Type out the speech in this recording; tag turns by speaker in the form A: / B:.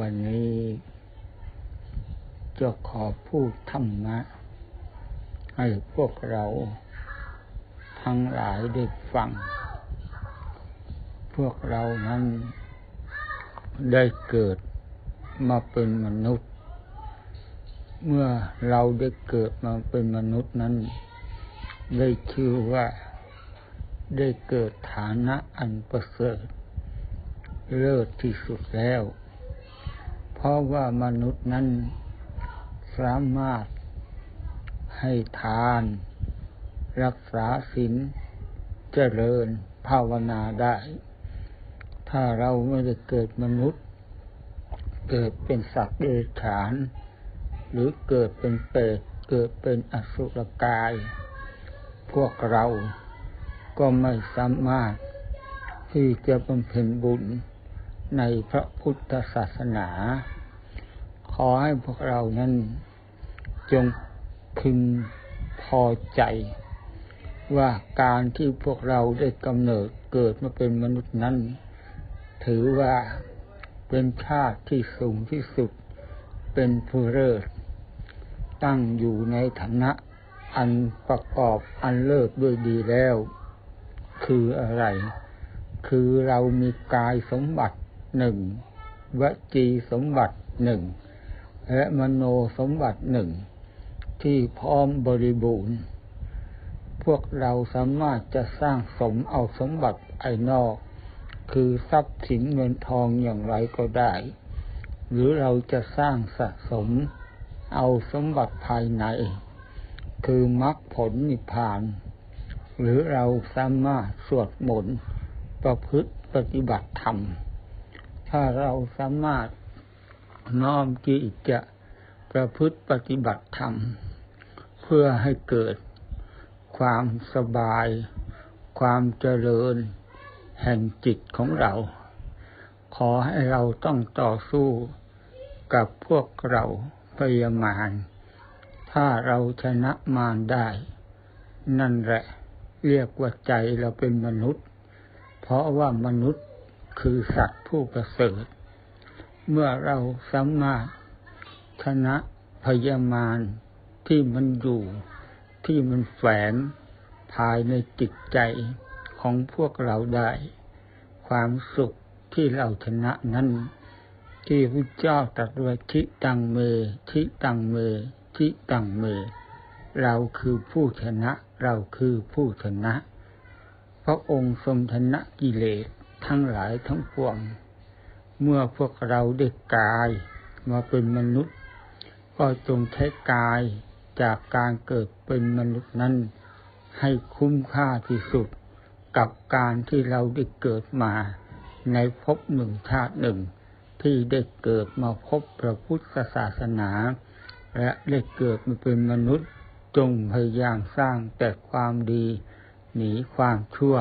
A: วันนี้จะขอพูดธรรมะ ให้พวกเราทั้งหลายได้ฟัง พวกเรานั้นได้เกิดมาเป็นมนุษย์ เมื่อเราได้เกิดมาเป็นมนุษย์นั้น ได้ชื่อว่าได้เกิดฐานะอันประเสริฐเลิศที่สุดแล้ว ราะว่ามนุษย์นั้นสามารถให้ทาน รักษาศีลเจริญภาวนาได้ ถ้าเราไม่ได้เกิดมนุษย์ เกิดเป็นสัตว์เดรัจฉาน หรือเกิดเป็นเปรตเกิดเป็นอสุรกาย พวกเราก็ไม่สามารถที่จะบำเพ็ญบุญในพระพุทธศาสนา ขอให้พวกเรานั้น จงพึงพอใจ ว่าการที่พวกเราได้กำเนิดเกิดมาเป็นมนุษย์นั้น ถือว่าเป็นชาติที่สูงที่สุด เป็นผู้เลิศตั้งอยู่ในฐานะอันประกอบอันเลิศด้วยดีแล้ว คืออะไร คือเรามีกายสมบัติหนึ่งวจีสมบัติหนึ่ง และมโนสมบัติหนึ่งที่พร้อมบริบูรณ์ พวกเราสามารถจะสร้างสมเอาสมบัติไอนอก คือทรัพย์สินเงินทองอย่างไรก็ได้ หรือเราจะสร้างสะสมเอาสมบัติภายใน คือมรรคผลนิพพาน หรือเราสามารถสวดมนต์ประพฤติปฏิบัติธรรม ถ้าเราสามารถ น้อมจิตจะประพฤติปฏิบัติธรรม เพื่อให้เกิดความสบาย ความเจริญ แห่งจิตของเรา ขอให้เราต้องต่อสู้กับพวกเราพยามารถ้าเราชนะมารได้ นั่นแหละเรียกว่าใจเราเป็นมนุษย์ เพราะว่ามนุษย์คือสัตว์ผู้ประเสริฐ เมื่อเราสามารถชนะพยามารที่มันอยู่ที่มันแฝงภายในจิตใจของพวกเราได้ ความสุขที่เราชนะนั้น ที่พระเจ้าตรัสว่าทิตังเมทิตังเมทิตังเม เราคือผู้ชนะ เราคือผู้ชนะ พระองค์ทรงชนะกิเลสทั้งหลายทั้งปวง เมื่อพวกเราได้กายมาเป็นมนุษย์ ก็จงใช้กายจากการเกิดเป็นมนุษย์นั้น ให้คุ้มค่าที่สุดกับการที่เราได้เกิดมา ในภพหนึ่งชาติหนึ่ง ที่ได้เกิดมาพบพระพุทธศาสนา และได้เกิดมาเป็นมนุษย์จงพยายามสร้างแต่ความดี หนีความชั่ว